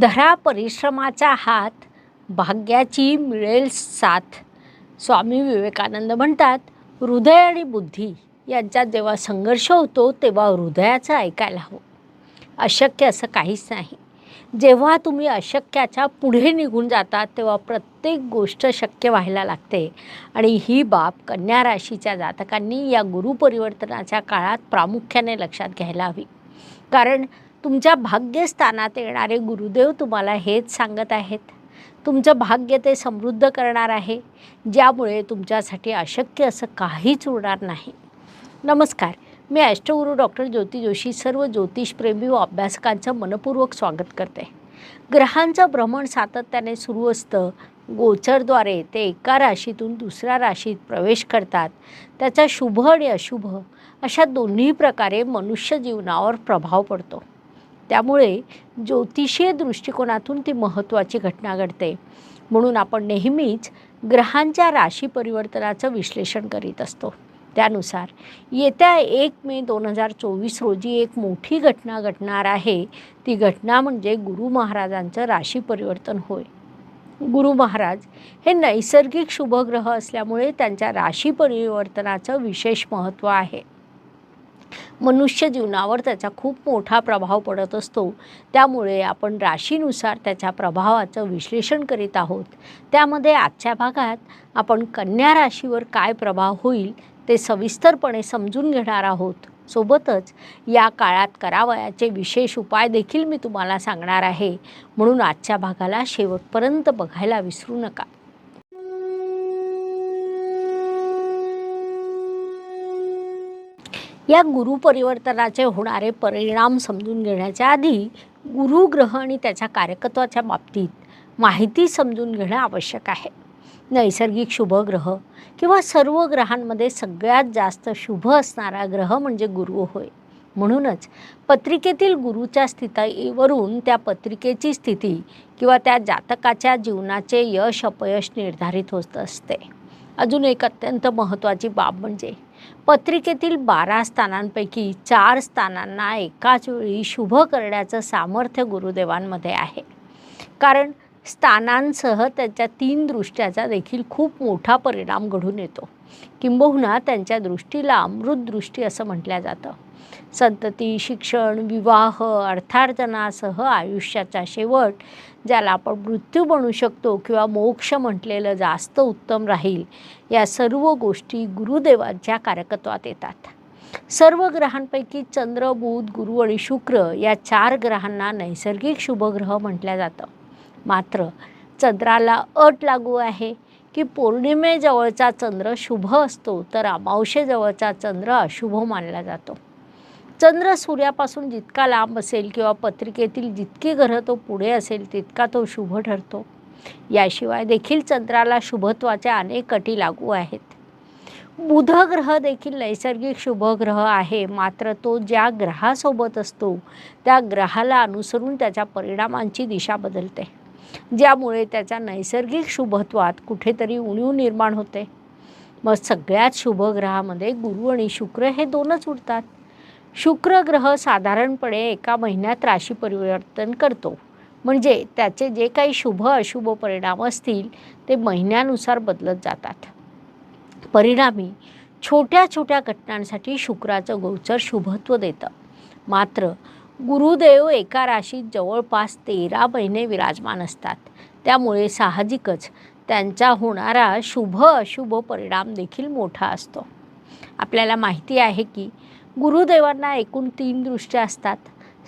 धरा परिश्रमाचा हात भाग्याची मिळेल साथ. स्वामी विवेकानंद म्हणतात हृदय आणि बुद्धी यांच्यात जेव्हा संघर्ष होतो तेव्हा हृदयाचं ऐकायला हवं. अशक्य असं काहीच नाही. जेव्हा तुम्ही अशक्याच्या पुढे निघून जातात तेव्हा प्रत्येक गोष्ट शक्य व्हायला लागते आणि ही बाब कन्या राशीच्या जातकांनी या गुरुपरिवर्तनाच्या काळात प्रामुख्याने लक्षात घ्यायला हवी. कारण तुमच्या भाग्यस्थानात येणारे गुरुदेव तुम्हाला हेच सांगत आहेत. तुमचं भाग्य ते समृद्ध करणार आहे ज्यामुळे तुमच्यासाठी अशक्य असं काहीच उरणार नाही. नमस्कार मी अष्टगुरू डॉक्टर ज्योती जोशी सर्व ज्योतिषप्रेमी व अभ्यासकांचं मनपूर्वक स्वागत करते. ग्रहांचं भ्रमण सातत्याने सुरू असतं. गोचरद्वारे ते एका राशीतून दुसऱ्या राशीत प्रवेश करतात. त्याचा शुभ आणि अशुभ अशा दोन्ही प्रकारे मनुष्य जीवनावर प्रभाव पडतो. त्यामुळे ज्योतिषीय दृष्टिकोनातून ती महत्त्वाची घटना घडते. म्हणून आपण नेहमीच ग्रहांच्या राशी परिवर्तनाचं विश्लेषण करीत असतो. त्यानुसार येत्या एक मे दोन हजार चोवीस रोजी एक मोठी घटना घडणार आहे. ती घटना म्हणजे गुरु महाराजांचं राशी परिवर्तन होय. गुरु महाराज हे नैसर्गिक शुभग्रह असल्यामुळे त्यांच्या राशी परिवर्तनाचं विशेष महत्त्व आहे. मनुष्य जीवनावर त्याचा खूप मोठा प्रभाव पडत असतो. त्यामुळे आपण राशीनुसार त्याच्या प्रभावाचं विश्लेषण करीत आहोत. त्यामध्ये आजच्या भागात आपण कन्या राशीवर काय प्रभाव होईल ते सविस्तरपणे समजून घेणार आहोत. सोबतच या काळात करावयाचे विशेष उपाय देखील मी तुम्हाला सांगणार आहे. म्हणून आजच्या भागाला शेवटपर्यंत बघायला विसरू नका. या गुरुपरिवर्तनाचे होणारे परिणाम समजून घेण्याच्या आधी गुरुग्रह आणि त्याच्या कार्यकत्वाच्या बाबतीत माहिती समजून घेणं आवश्यक आहे. नैसर्गिक शुभग्रह किंवा सर्व ग्रहांमध्ये सगळ्यात जास्त शुभ असणारा ग्रह म्हणजे गुरु होय. म्हणूनच पत्रिकेतील गुरुच्या स्थितीवरून त्या पत्रिकेची स्थिती किंवा त्या जातकाच्या जीवनाचे यश अपयश निर्धारित होत असते. अजून एक अत्यंत महत्त्वाची बाब म्हणजे पत्रिकेतील बारा स्थानांपैकी चार स्थानांना एकाच वेळी शुभ करण्याचं सामर्थ्य गुरुदेवांमध्ये आहे. कारण स्थानांसह त्यांच्या तीन दृष्ट्याचा देखील खूप मोठा परिणाम घडून येतो. किंबहुना त्यांच्या दृष्टीला अमृत दृष्टी असं म्हटलं जातं. संतती शिक्षण विवाह अर्थार्जनासह आयुष्याचा शेवट ज्याला आपण मृत्यू म्हणू शकतो किंवा मोक्ष म्हटलेलं जास्त उत्तम राहील या सर्व गोष्टी गुरुदेवांच्या कार्यकत्वात येतात. सर्व ग्रहांपैकी चंद्र बुध गुरु आणि शुक्र या चार ग्रहांना नैसर्गिक शुभग्रह म्हटलं जातं. मात्र चंद्राला अट लागू आहे की पौर्णिमेजवळचा चंद्र शुभ असतो तर अमावशेजवळचा चंद्र अशुभ मानला जातो. चंद्र सूर्यापासून जितका लांब असेल किंवा पत्रिकेतील जितकी ग्रह तो पुढे असेल तितका तो शुभ ठरतो. याशिवाय देखील चंद्राला शुभत्वाच्या अनेक अटी लागू आहेत. बुध ग्रह देखील नैसर्गिक शुभग्रह आहे. मात्र तो ज्या ग्रहासोबत असतो त्या ग्रहाला अनुसरून त्याच्या परिणामांची दिशा बदलते. ज्यामुळे त्याच्या नैसर्गिक शुभत्वात कुठेतरी उणीव निर्माण होते. मग सगळ्यात शुभग्रहामध्ये गुरु आणि शुक्र हे दोनच उरतात. शुक्र ग्रह साधारणपणे एका महिन्यात राशी परिवर्तन करतो. म्हणजे त्याचे जे काही शुभ अशुभ परिणाम असतील ते महिन्यानुसार बदलत जातात. परिणामी छोट्या छोट्या घटनांसाठी शुक्राचं गोचर शुभत्व देतं. मात्र गुरुदेव एका राशीत जवळपास तेरा महिने विराजमान असतात. त्यामुळे साहजिकच त्यांचा होणारा शुभ अशुभ परिणाम देखील मोठा असतो. आपल्याला माहिती आहे की गुरुदेवांना एकूण तीन दृष्ट्या असतात.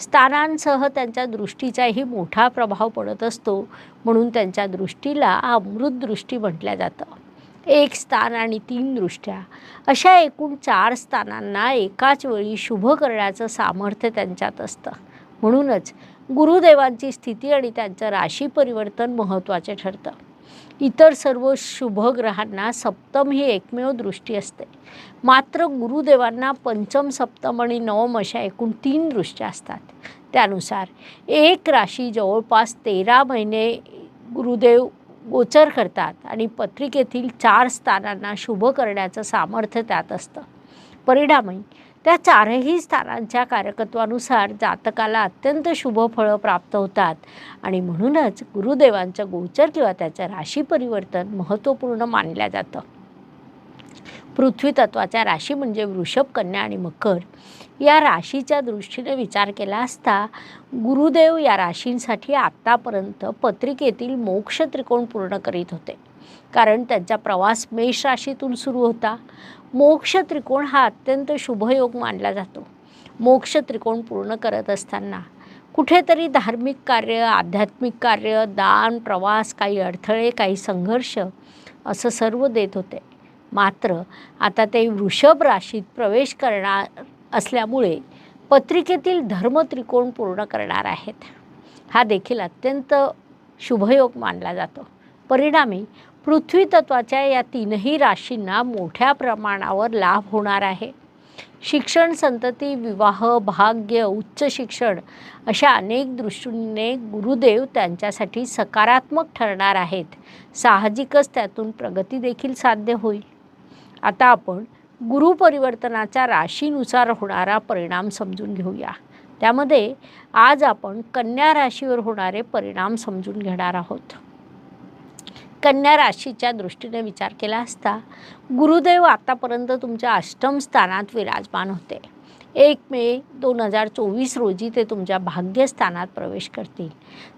स्थानांसह त्यांच्या दृष्टीचाही मोठा प्रभाव पडत असतो म्हणून त्यांच्या दृष्टीला अमृत दृष्टी म्हटल्या जातं. एक स्थान आणि तीन दृष्ट्या. अशा एकूण चार स्थानांना एकाच वेळी शुभ करण्याचं सामर्थ्य त्यांच्यात असतं. म्हणूनच गुरुदेवांची स्थिती आणि त्यांचं राशी परिवर्तन महत्त्वाचे ठरतं. इतर सर्व शुभग्रहांना सप्तम ही एकमेव दृष्टी असते. मात्र गुरुदेवांना पंचम सप्तम आणि नवम अशा एकूण तीन दृष्ट्या असतात. त्यानुसार एक राशी जवळपास तेरा महिने गुरुदेव गोचर करतात आणि पत्रिकेतील चार स्थानांना शुभ करण्याचं सामर्थ्य त्यात असतं. परिणामी त्या चारही स्थानांच्या कारकत्वानुसार जातकाला अत्यंत शुभ फळं प्राप्त होतात. आणि म्हणूनच गुरुदेवांचं गोचर किंवा त्याचं राशी परिवर्तन महत्त्वपूर्ण मानलं जातं. पृथ्वी तत्वाच्या राशी म्हणजे वृषभ कन्या आणि मकर. या राशीच्या दृष्टीने विचार केला असता गुरुदेव या राशींसाठी आत्तापर्यंत पत्रिकेतील मोक्ष त्रिकोण पूर्ण करीत होते. कारण त्यांचा प्रवास मेष राशीतून सुरू होता. मोक्ष त्रिकोण हा अत्यंत शुभयोग मानला जातो. मोक्ष त्रिकोण पूर्ण करत असताना कुठेतरी धार्मिक कार्य आध्यात्मिक कार्य दान प्रवास काही अडथळे काही संघर्ष असं सर्व देत होते. मात्र आता ते वृषभ राशीत प्रवेश करणार असल्यामुळे पत्रिकेतील धर्मत्रिकोण पूर्ण करणार आहेत. हा देखील अत्यंत शुभयोग मानला जातो. परिणामी पृथ्वी तत्वाच्या या तीनही राशींना मोठ्या प्रमाणावर लाभ होणार आहे. शिक्षण संतती विवाह भाग्य उच्च शिक्षण अशा अनेक दृष्टीने गुरुदेव त्यांच्यासाठी सकारात्मक ठरणार आहेत. साहजिकच त्यातून प्रगती देखील साध्य होईल. आता आपण गुरुपरिवर्तनाच्या राशीनुसार होणारा परिणाम समजून घेऊया. त्यामध्ये आज आपण कन्या राशीवर होणारे परिणाम समजून घेणार आहोत. कन्या राशीच्या दृष्टीने विचार केला असता गुरुदेव आतापर्यंत तुमच्या अष्टम स्थानात विराजमान होते. एक मे दोन हजार चोवीस रोजी ते तुमच्या भाग्यस्थानात प्रवेश करतील.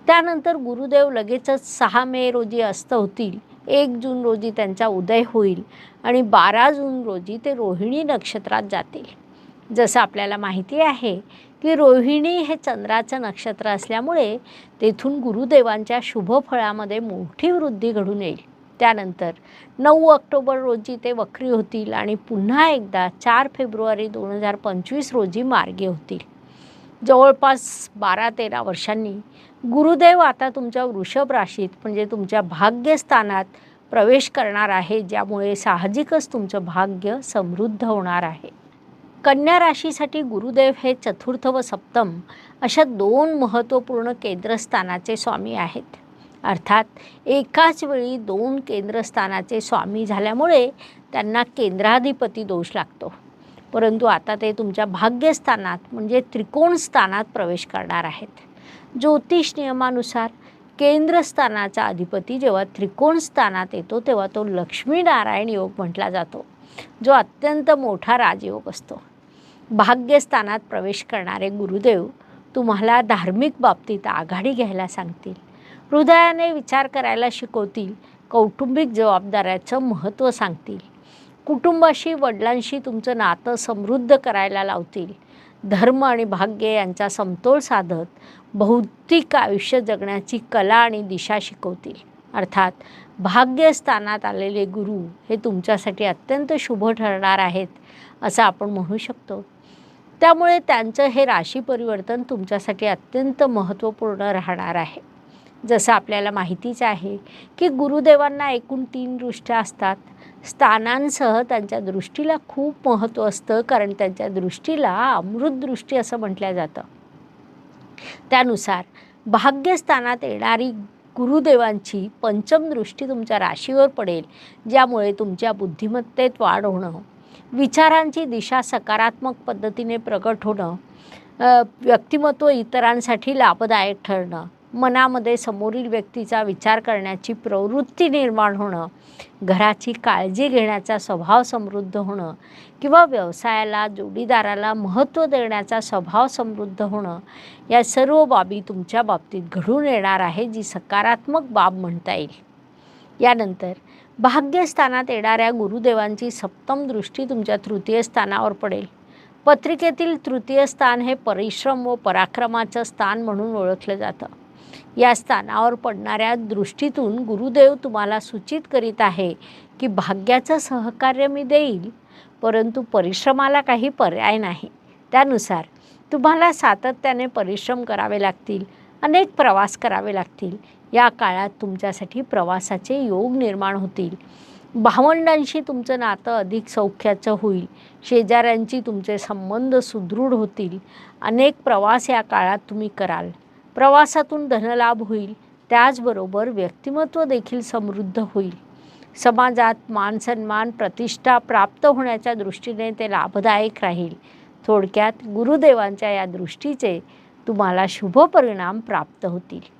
त्यानंतर गुरुदेव लगेचच सहा मे रोजी अस्त होतील. एक जून रोजी त्यांचा उदय होईल आणि बारा जून रोजी ते रोहिणी नक्षत्रात जातील. जसं आपल्याला माहिती आहे की रोहिणी हे चंद्राचं नक्षत्र असल्यामुळे तेथून गुरुदेवांच्या शुभफळामध्ये मोठी वृद्धी घडून येईल. त्यानंतर नऊ ऑक्टोबर रोजी ते वक्री होतील आणि पुन्हा एकदा चार फेब्रुवारी दोन हजार पंचवीस रोजी मार्गी होतील. जवळपास बारा तेरा वर्षांनी गुरुदेव आता तुमच्या वृषभ राशीत म्हणजे तुमच्या भाग्यस्थानात प्रवेश करणार आहे ज्यामुळे साहजिकच तुमचं भाग्य समृद्ध होणार आहे. कन्या राशीसाठी गुरुदेव हे चतुर्थ व सप्तम अशा दोन महत्त्वपूर्ण केंद्रस्थानाचे स्वामी आहेत. अर्थात एकाच वेळी दोन केंद्रस्थानाचे स्वामी झाल्यामुळे त्यांना केंद्राधिपती दोष लागतो. परंतु आता ते तुमच्या भाग्यस्थानात म्हणजे त्रिकोण स्थानात प्रवेश करणार आहेत. ज्योतिष नियमानुसार केंद्रस्थानाचा अधिपती जेव्हा त्रिकोण स्थानात येतो तेव्हा तो लक्ष्मीनारायण योग म्हटला जातो जो अत्यंत मोठा राजयोग असतो. भाग्यस्थानात प्रवेश करणारे गुरुदेव तुम्हाला धार्मिक बाबतीत आघाडी घ्यायला सांगतील. हृदयाने विचार करायला शिकवतील कौटुंबिक जबाबदाऱ्याचं महत्त्व सांगतील. कुटुंबाशी वडिलांशी तुमचं नातं समृद्ध करायला लावतील. धर्म आणि भाग्य यांचा समतोल साधत भौतिक आयुष्य जगण्याची कला आणि दिशा शिकवतील. अर्थात भाग्यस्थानात आलेले गुरु हे तुमच्यासाठी अत्यंत शुभ ठरणार आहेत असं आपण म्हणू शकतो. त्यामुळे त्यांचं हे राशी परिवर्तन तुमच्यासाठी अत्यंत महत्त्वपूर्ण राहणार आहे. जसं आपल्याला माहितीच आहे की गुरुदेवांना एकूण तीन दृष्ट्या असतात. स्थानांसह त्यांच्या दृष्टीला खूप महत्त्व असतं कारण त्यांच्या दृष्टीला अमृतदृष्टी असं म्हटलं जातं. त्यानुसार भाग्यस्थानात येणारी गुरुदेवांची पंचम दृष्टी तुमच्या राशीवर पडेल ज्यामुळे तुमच्या बुद्धिमत्तेत वाढ होणं विचारांची दिशा सकारात्मक पद्धतीने प्रकट होणं व्यक्तिमत्व इतरांसाठी लाभदायक ठरणं मनामध्ये समोरील व्यक्तीचा विचार करण्याची प्रवृत्ती निर्माण होणं घराची काळजी घेण्याचा स्वभाव समृद्ध होणं किंवा व्यवसायाला जोडीदाराला महत्त्व देण्याचा स्वभाव समृद्ध होणं या सर्व बाबी तुमच्या बाबतीत घडून येणार आहे जी सकारात्मक बाब म्हणता येईल. यानंतर भाग्यस्थानात येणाऱ्या गुरुदेवांची सप्तम दृष्टी तुमच्या तृतीय स्थानावर पडेल. पत्रिकेतील तृतीय स्थान हे परिश्रम व पराक्रमाचं स्थान म्हणून ओळखलं जातं. या स्थानावर पडणाऱ्या दृष्टीतून गुरुदेव तुम्हाला सूचित करीत आहे की भाग्याचं सहकार्य मी देईल परंतु परिश्रमाला काही पर्याय नाही. त्यानुसार तुम्हाला सातत्याने परिश्रम करावे लागतील अनेक प्रवास करावे लागतील या काळात तुमच्यासाठी प्रवासाचे योग निर्माण होतील. भावंडांशी तुमचं नातं अधिक सौख्याचं होईल. शेजाऱ्यांची तुमचे संबंध सुदृढ होतील. अनेक प्रवास या काळात तुम्ही कराल. प्रवासातून धनलाभ होईल. त्याचबरोबर व्यक्तिमत्व देखील समृद्ध होईल. समाजात मान सन्मान प्रतिष्ठा प्राप्त होण्याच्या दृष्टीने ते लाभदायक राहील. थोडक्यात गुरुदेवांच्या या दृष्टीचे तुम्हाला शुभ परिणाम प्राप्त होतील.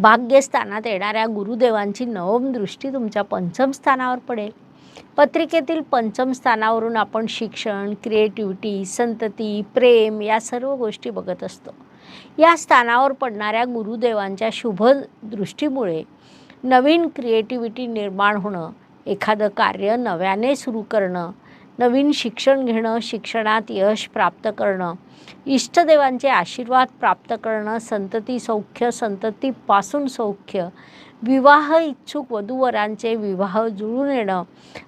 भाग्यस्थानात येणाऱ्या गुरुदेवांची नवम दृष्टी तुमच्या पंचम स्थानावर पडेल. पत्रिकेतील पंचम स्थानावरून आपण शिक्षण क्रिएटिव्हिटी संतती प्रेम या सर्व गोष्टी बघत असतो. या स्थानावर पडणाऱ्या गुरुदेवांच्या शुभ दृष्टीमुळे नवीन क्रिएटिव्हिटी निर्माण होणं एखादं कार्य नव्याने सुरू करणं नवीन शिक्षण घेणं शिक्षणात यश प्राप्त करणं इष्टदेवांचे आशीर्वाद प्राप्त करणं संतती सौख्य संततीपासून सौख्य विवाह इच्छुक वधूवरांचे विवाह जुळून येणं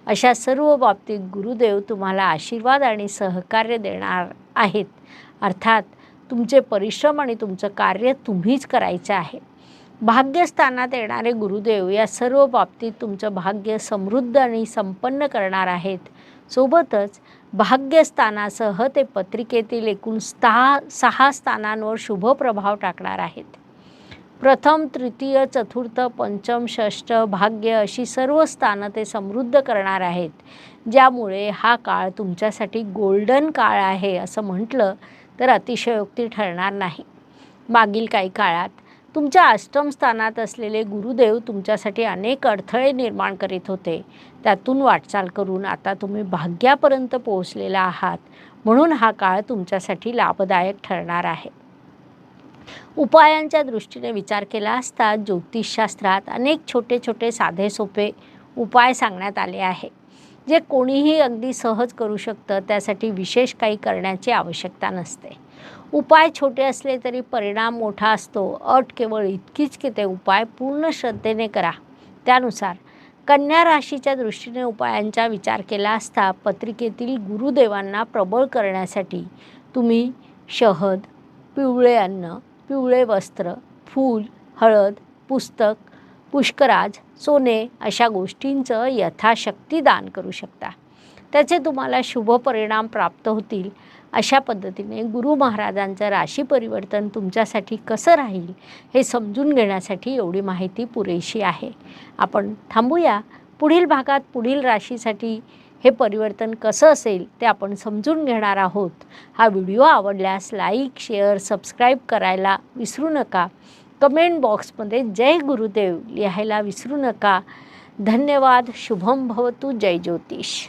अशा सर्व बाबतीत गुरुदेव तुम्हाला आशीर्वाद आणि सहकार्य देणार आहेत. अर्थात तुमचे परिश्रम आणि तुमचं कार्य तुम्हीच करायचं आहे. भाग्यस्थानात येणारे गुरुदेव या सर्व बाबतीत तुमचं भाग्य समृद्ध आणि संपन्न करणार आहेत. सोबतच भाग्यस्थानासह ते पत्रिकेतील एकूण सहा सहा स्थानांवर शुभ प्रभाव टाकणार आहेत. प्रथम तृतीय चतुर्थ पंचम षष्ठ भाग्य अशी सर्व स्थानं ते समृद्ध करणार आहेत. ज्यामुळे हा काळ तुमच्यासाठी गोल्डन काळ आहे असं म्हटलं तर अतिशयोक्ती ठरणार नाही. मागील काही काळात तुमच्या अष्टम स्थानात असलेले गुरुदेव तुमच्यासाठी अनेक अडथळे निर्माण करीत होते. त्यातून वाटचाल करून आता तुम्ही भाग्यापर्यंत पोहोचलेला आहात. म्हणून हा काळ तुमच्यासाठी लाभदायक ठरणार आहे. उपायांच्या दृष्टीने विचार केला असता ज्योतिषशास्त्रात अनेक छोटे छोटे साधे सोपे उपाय सांगण्यात आले आहे. जे कोणीही अगदी सहज करू शकतं त्यासाठी विशेष काही करण्याची आवश्यकता नसते. उपाय छोटे असले तरी परिणाम मोठा असतो. अट केवळ इतकीच की ते उपाय पूर्ण श्रद्धेने करा. त्यानुसार कन्या राशीच्या दृष्टीने उपायांचा विचार केला असता पत्रिकेतील गुरुदेवांना प्रबळ करण्यासाठी तुम्ही शहद पिवळे अन्न पिवळे वस्त्र फूल हळद पुस्तक पुष्कराज सोने अशा गोष्टींचं यथाशक्ती दान करू शकता. त्याचे तुम्हाला शुभ परिणाम प्राप्त होतील. अशा पद्धतीने गुरु महाराजांचं राशी परिवर्तन तुमच्यासाठी कसं राहील हे समजून घेण्यासाठी एवढी माहिती पुरेशी आहे. आपण थांबूया. पुढील भागात पुढील राशीसाठी हे परिवर्तन कसं असेल ते आपण समजून घेणार आहोत. हा व्हिडिओ आवडल्यास लाईक शेअर सबस्क्राईब करायला विसरू नका. कमेंट बॉक्समध्ये जय गुरुदेव लिहायला विसरू नका. धन्यवाद. शुभम भवतु. जय ज्योतिष.